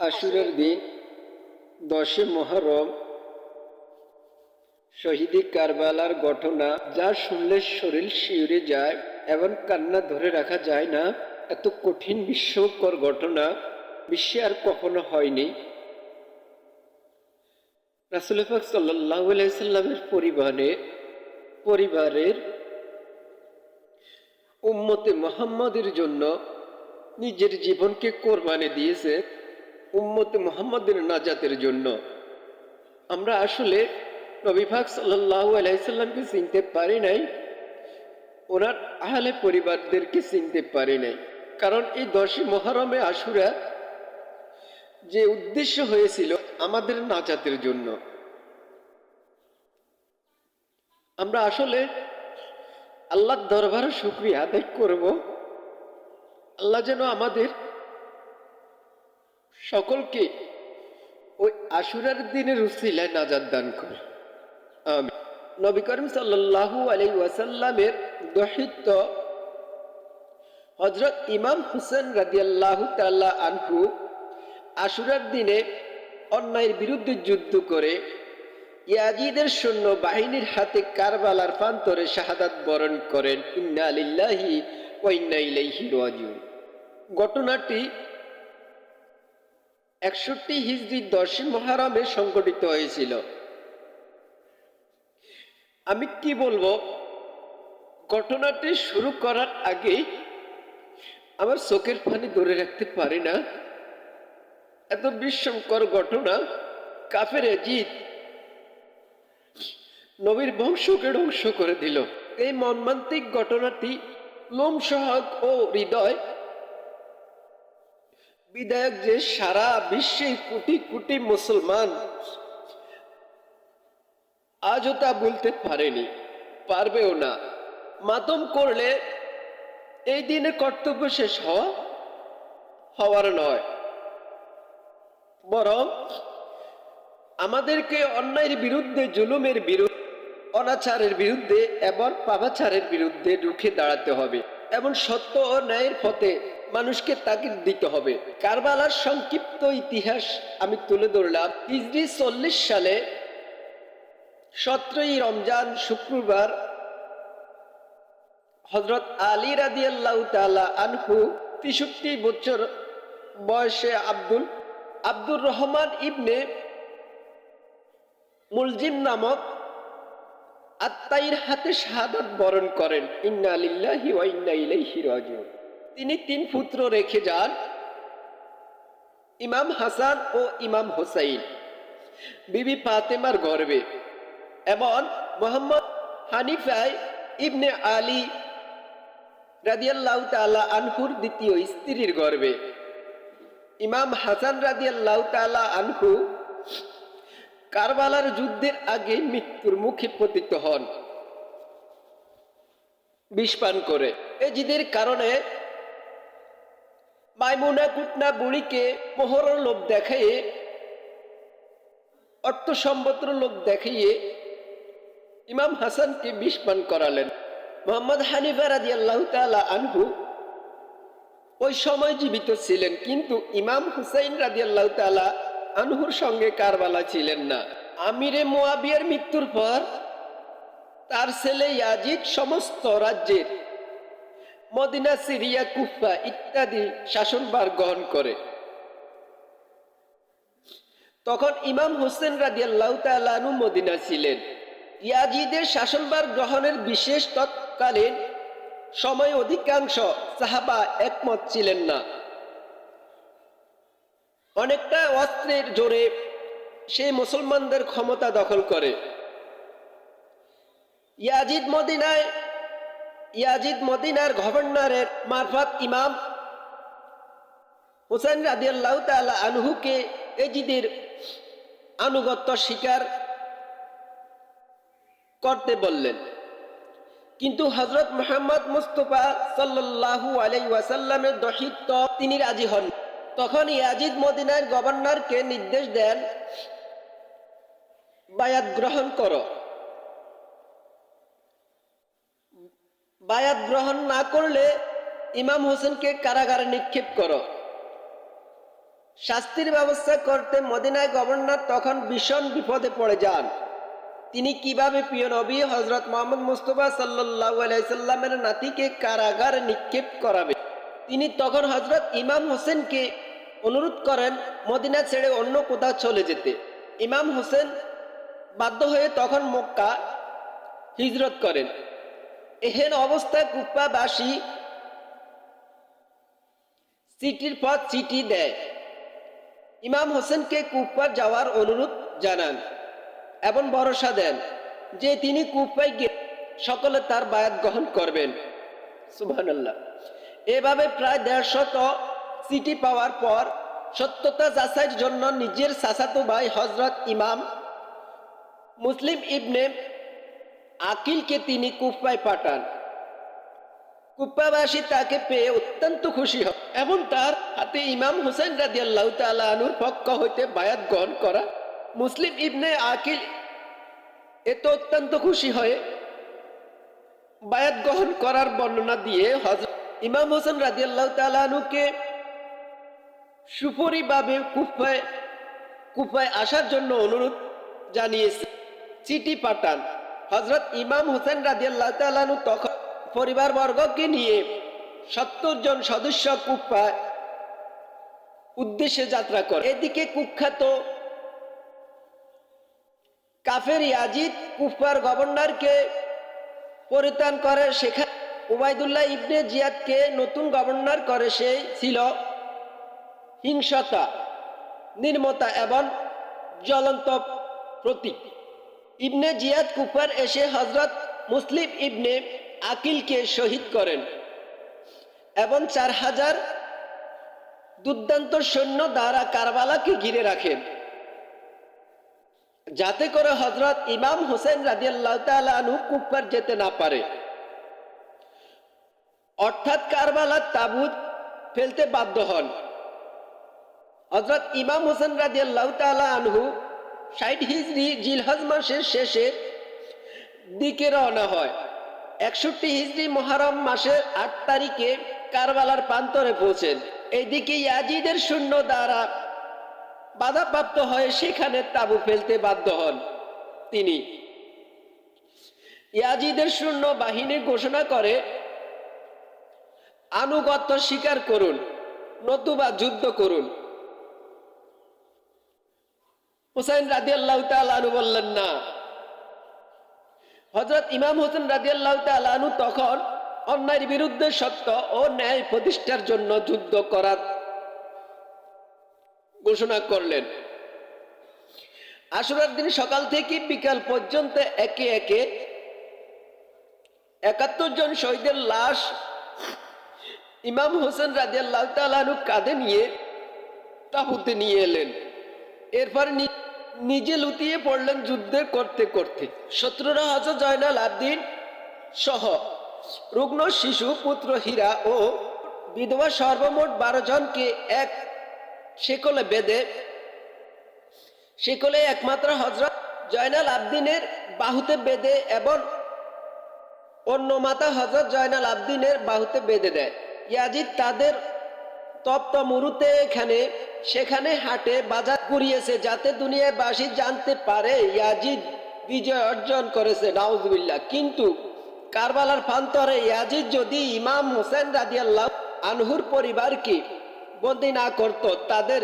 আশুরের দিন দশে মহরম, শহীদি কারবালার ঘটনা, যা শুনলে শরীর শিউরে যায় এবং কান্না ধরে রাখা যায় না, এত কঠিন বিস্ময়কর ঘটনা, বিশ্বে আর কখনো হয়নি। রাসুলফাক সাল্লাহ সাল্লামের পরিবারে, পরিবারের উম্মতে মোহাম্মদের জন্য নিজের জীবনকে কোরবানি দিয়েছে। উম্মতে মোহাম্মদের নাজাতের জন্য। আমরা আসলে নবীভাগ সাল্লাহ আলাইসাল্লামকে চিনতে পারি নাই, ওনার আহলে পরিবারদেরকে চিনতে পারি নাই। কারণ এই দশই মহরমে আশুরা যে উদ্দেশ্য হয়েছিল আমাদের নাজাতের জন্য। আমরা আসলে আল্লাহর দরবারে শুক্রিয়া আদায় করব। আল্লাহ যেন আমাদের সকলকে ওই আশুরার দিনের উসিলায় নাজাদ দান করে। আমি নবী করিম সাল্লাল্লাহু আলাই ওয়াসাল্লামের দহিত্ব হজরত ইমাম হুসেন রাদিয়াল্লাহু তাআলা আনহু আশুরার দিনে অন্যায়ের বিরুদ্ধে যুদ্ধ করে ইয়াজিদের সৈন্য বাহিনীর হাতে কারবালার প্রান্তরে শাহাদাত বরণ করেন। ইন্না আলিল্লাহি ওয়া ইন্না ইলাইহি রাজিউন। ঘটনাটি একষট্টি হিজড়ি দশই মহারামে সংঘটিত হয়েছিল। আমি কি বলব? ঘটনাটি শুরু করার আগেই আমার চোখের পানি ধরে রাখতে পারি না। এত বিস্ময়কর ঘটনা, কাফের জিত নবীর বংশকে ধ্বংস করে দিল। এই মর্মান্তিক ঘটনাটি লোমসহক ও হৃদয় বিধায়ক যে সারা বিশ্বে কোটি কোটি মুসলমান আজও তা বলতে পারেনি, পারবেও না। মাতম করলে এই দিনে কর্তব্য শেষ হওয়া, হওয়ার নয়। বরং আমাদেরকে অন্যায়ের বিরুদ্ধে, জুলুমের বিরুদ্ধে, অনাচারের বিরুদ্ধে এবং পাপাচারের বিরুদ্ধে রুখে দাঁড়াতে হবে। এবং সত্য ও ন্যায়ের পথে মানুষকে তাগিদ দিতে হবে। কারবালার সংক্ষিপ্ত ইতিহাস আমি তুলে ধরলাম। হিজড়ি চল্লিশ সালে সতেরোই রমজান শুক্রবার হজরত আলী রাদি আল্লাহ আনহু তেষট্টি বছর বয়সে আব্দুল, আব্দুর রহমান ইবনে মুলজিম নামক আত্মাইর হাতে শাহাদাত বরণ করেন। ইন্না লিল্লাহি ওয়া ইন্না ইলাইহি রাজিউন। তিনি তিন পুত্র রেখে যান, ইমাম হাসান ও ইমাম হোসাইন। বিবি ফাতেমার গর্বে। এবং মোহাম্মদ হানিফাই ইবনে আলী রাদিয়াল্লাহ তাআলা আনহুর দ্বিতীয় স্ত্রীর গর্বে। ইমাম হাসান রাদিয়াল্লাহ তাআলা আনহু কারবালার যুদ্ধের আগে মৃত্যুর মুখে পতিত হন। বিষপান করে। এজিদের কারণে মাইমুনা কুটনা বুড়িকে মোহর লোভ দেখাইয়ে অর্থ সম্পত্র লোক দেখাইয়ে ইমাম হাসানকে বিষপান করালেন। মোহাম্মদ হানিফা রাজি আল্লাহ তালা আনহু ওই সময় জীবিত ছিলেন, কিন্তু ইমাম হুসাইন রাজি আল্লাহ তালা আনহুর সঙ্গে কারবালা ছিলেন না। আমিরে মোয়াবিয়ার মৃত্যুর পর তার ছেলে ইয়াজিদ সমস্ত রাজ্যের মদিনা, সিরিয়া, কুফা ইত্যাদি শাসনভার গ্রহণ করে। তখন ইমাম হোসেন রাজি আল্লাহ তালু মদিনা ছিলেন। ইয়াজিদের শাসনভার গ্রহণের বিশেষ তৎকালীন সময় অধিকাংশ সাহাবা একমত ছিলেন না। অনেকটা অস্ত্রের জোরে সে মুসলমানদের ক্ষমতা দখল করে। ইয়াজিদ মদিনায় ইয়াজিদ মদিনার গভর্নরের মারফত ইমাম হুসেন রাদিয়াল্লাহ তালা আনহুকে এজিদের আনুগত্য স্বীকার করতে বললেন। কিন্তু হজরত মোহাম্মদ মুস্তফা সাল্লাহু আলাই ওয়াসাল্লামের দহিত তিনি রাজি হন। তখন ইয়াজিদ মদিনার গভর্নরকে নির্দেশ দেন, বায়াত গ্রহণ করো। বায়াত গ্রহণ না করলে ইমাম হোসেনকে কারাগারে নিক্ষেপ করো। শাস্তির ব্যবস্থা করতে মদিনায় গভর্নর তখন ভীষণ বিপদে পড়ে যান। তিনি কীভাবে প্রিয় নবী হজরত মোহাম্মদ মুস্তফা সাল্লাহ আলাইসাল্লামের নাতিকে কারাগারে নিক্ষেপ করাবে? তিনি তখন হজরত ইমাম হোসেনকে অনুরোধ করেন মদিনা ছেড়ে অন্য কোথাও চলে যেতে। ইমাম হোসেন বাধ্য হয়ে তখন মক্কা হিজরত করেন। এহেন অবস্থায় কুপ্পাবাসী চিঠির পর চিঠি দেয়। ইমাম হোসেনকে কুপ্পা যাওয়ার অনুরোধ জানান এবং ভরসা দেন যে তিনি কুপ্পায় গিয়ে সকলে তার বায়াত গ্রহণ করবেন। সুবহানাল্লাহ। এভাবে প্রায় দেড়শত চিঠি পাওয়ার পর সত্যতা যাচাইয়ের জন্য নিজের চাচাতো ভাই হজরত ইমাম মুসলিম ইবনে আকিলকে তিনি কুফায় পাঠান। কুপ্পাবাসী তাকে পেয়ে অত্যন্ত খুশি হয় এবং তার হাতে ইমাম হুসেন রাজি আল্লাহ তালুর পক্ষ হইতে বায়াত গ্রহণ করা। মুসলিম ইবনে আকিল এত অত্যন্ত খুশি হয়ে বায়াত গ্রহণ করার বর্ণনা দিয়ে হজরত ইমাম হোসেন রাজি আল্লাহ তালুকে সুপরিভাবে কুফায় কুফায় আসার জন্য অনুরোধ জানিয়েছে। চিঠি পাঠান। হজরত ইমাম হোসেন রাজিয়াল্লাহ তালানু তখন পরিবারবর্গকে নিয়ে সত্তর জন সদস্য কুফা উদ্দেশ্যে যাত্রা করে। এদিকে কুখ্যাত কাফের ইয়াজিদ কুফার গভর্নরকে পরিত্রাণ করে। সেখানে উবাইদুল্লাহ ইবনে জিয়াদকে নতুন গভর্নর করে। সে ছিল হিংসতা নির্মতা এবং জ্বলন্ত প্রতীক। ইবনে জিয়াদ কুফার এসে হজরত মুসলিম ইবনে আকিলকে শহীদ করেন এবং চার হাজার দুর্দান্ত সৈন্য দ্বারা কারবালাকে ঘিরে রাখেন। যাতে করে হজরত ইমাম হোসেন রাজিয়াল্লাহ কুফার যেতে না পারে। অর্থাৎ কারবালার তাবুত ফেলতে বাধ্য হন। হজরত ইমাম হোসেন রাজিয়াল্লাহ তালা আনহু ষাট হিজড়ি জিলহজ মাসের শেষের দিকে রওনা হয়। একষট্টি হিজড়ি মহারম মাসের আট তারিখে কারবালার প্রান্তরে পৌঁছেন। এইদিকে ইয়াজিদের শূন্য দ্বারা বাধাপ্রাপ্ত হয়ে সেখানে তাবু ফেলতে বাধ্য হন তিনি। ইয়াজিদের শূন্য বাহিনী ঘোষণা করে, আনুগত্য স্বীকার করুন, নতুবা যুদ্ধ করুন। হুসাইন রাজি আল্লাহ তালু বললেন, না। হজরত ইমাম হোসেন রাজি আল্লাহ তালু তখন অন্যায়ের বিরুদ্ধে সত্য ও ন্যায় প্রতিষ্ঠার জন্য যুদ্ধ করার ঘোষণা করলেন। আশুরার দিন সকাল থেকে বিকাল পর্যন্ত একে একে একাত্তর জন শহীদের লাশ ইমাম হোসেন রাজি আল্লাহ তালু কাঁধে নিয়ে তাহুতে নিয়ে এলেন। এরপর নিজে লুতিয়ে পড়লেন যুদ্ধে করতে করতে। শত্রুরা হজরত জয়নাল আবদিন সহ রুগ্ন শিশু, পুত্র হীরা ও বিধবা সর্বমোট বারো জনকে এক শেকলে বেঁধে, শেকলে একমাত্র হজরত জয়নাল আবদিনের বাহুতে বেঁধে এবং অন্য মাতা হজরত জয়নাল আবদিনের বাহুতে বেঁধে দেয়। ইয়াজিদ তাদের তপ্ত মুরুতে এখানে, সেখানে হাটে, বাজার করিয়েছে যাতে দুনিয়ায় বাসী জানতে পারে ইয়াজিদ বিজয় অর্জন করেছে নাউজবিল্লা কিন্তু কারবালার প্রান্তরে ইয়াজিদ যদি ইমাম হোসেন রাজিয়াল্লাহ আনহুর পরিবারকে বন্দি না করত, তাদের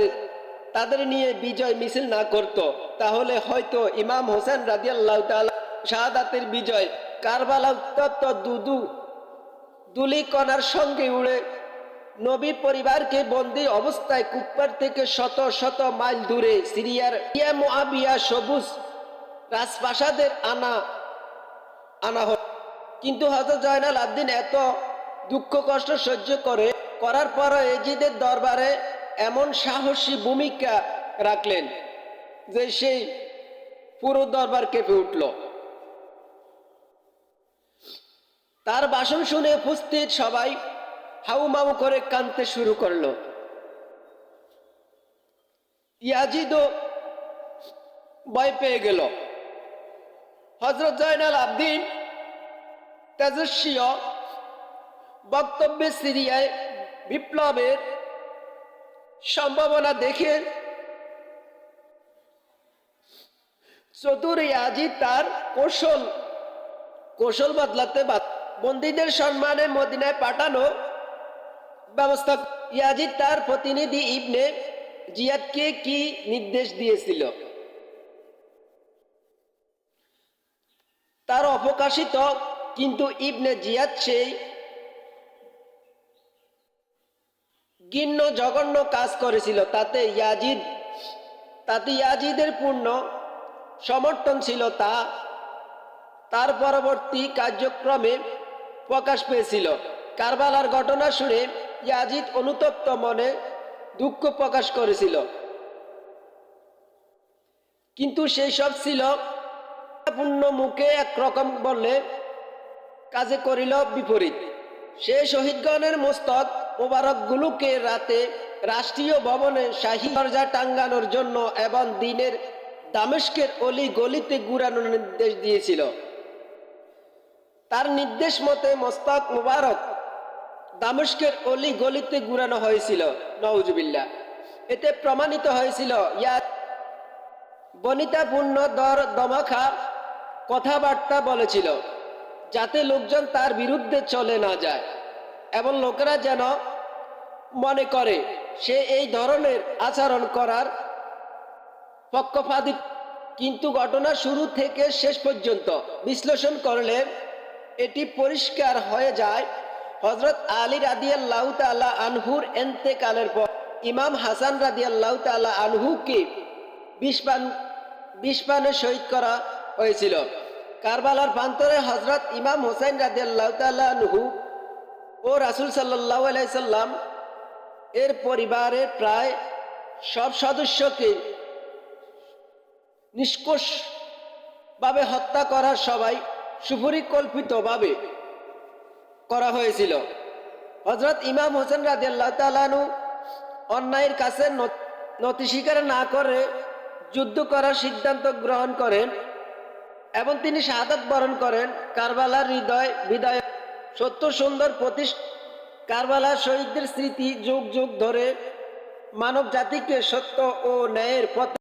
তাদের নিয়ে বিজয় মিছিল না করত, তাহলে হয়তো ইমাম হোসেন রাজিয়াল্লাহ তালা শাহাদাতের বিজয় কারবালা উত্তপ্ত দুদু দুলি কণার সঙ্গে উড়ে নবী পরিবারকে বন্দি অবস্থায় কুপ্পার থেকে শত শত মাইল দূরে সিরিয়ার সবুজ রাজপ্রাসাদের আনা আনা হয়। কিন্তু হজরত জয়নাল আবদিন এত দুঃখ কষ্ট সহ্য করে, করার পর এজিদের দরবারে এমন সাহসী ভূমিকা রাখলেন যে সেই পুরো দরবার কেঁপে উঠল। তার ভাষণ শুনে উপস্থিত সবাই হাউমাউ করে কানতে শুরু করল। ইয়াজিদও ভয় পেয়ে গেল। হজরত জয়নাল আবদিন তেজস্বীয় বক্তব্যে সিরিয়ায় বিপ্লবের সম্ভাবনা দেখে চতুর ইয়াজি তার কৌশল কৌশল বদলাতে বাদ- বন্দীদের সম্মানে মদিনায় পাঠানো ব্যবস্থা ইয়াজিদ তার প্রতিনিধি ইবনে জিয়াদকে কি নির্দেশ দিয়েছিল? তার অপকাশিত কিন্তু ইবনে জিয়াদ সেই গিন্ন জঘন্য কাজ করেছিল। তাতে ইয়াজিদ, তাতে ইয়াজিদের পূর্ণ সমর্থন ছিল তা তার পরবর্তী কার্যক্রমে প্রকাশ পেয়েছিল। কারবালার ঘটনা শুনে ইয়াজিদ অনুতপ্ত মনে দুঃখ প্রকাশ করেছিল। কিন্তু সেই সব ছিল পূর্ণ মুখে একরকম বললে কাজে করিল বিপরীত। সে শহীদগণের মস্তক মোবারকগুলোকে রাতে রাষ্ট্রীয় ভবনে শাহী দরজা টাঙ্গানোর জন্য এবং দিনের দামেস্কের অলি গলিতে ঘুরানোর নির্দেশ দিয়েছিল। তার নির্দেশ মতে মস্তক মোবারক দামেস্কের অলি গলিতে ঘুরানো হয়েছিল নওজুবিল্লা এতে প্রমাণিত হয়েছিল, ইয়া বনিতাপূর্ণ দর দমাখা কথাবার্তা বলেছিল, যাতে লোকজন তার বিরুদ্ধে চলে না যায় এবং লোকেরা যেন মনে করে সে এই ধরনের আচরণ করার পক্ষপাতি। কিন্তু ঘটনা শুরু থেকে শেষ পর্যন্ত বিশ্লেষণ করলে এটি পরিষ্কার হয়ে যায় হজরত আলী রাদিয়াল্লাহ তালা আনহুর এন্তেকালের পর ইমাম হাসান রাদিয়াল্লাহ তালা আনহুকে বিষপান, বিষপানে শহীদ করা হয়েছিল। কারবালার প্রান্তরে হজরত ইমাম হোসেন রাদিয়াল্লাহ তালা আনহু ও রাসুল সাল্লাহ আলাইসাল্লাম এর পরিবারের প্রায় সব সদস্যকে নিষ্কোষভাবে হত্যা করার সবাই সুপরিকল্পিতভাবে করা হয়েছিল। হজরত ইমাম হোসেন রাজিয়াল্লাহ তালানু অন্যায়ের কাছে নতি স্বীকার না করে যুদ্ধ করার সিদ্ধান্ত গ্রহণ করেন এবং তিনি শাহাদাত বরণ করেন। কারবালার হৃদয়, বিদায়, সত্য, সুন্দর প্রতিষ্ঠ কারবালার শহীদদের স্মৃতি যুগ যুগ ধরে মানব জাতিকে সত্য ও ন্যায়ের পথ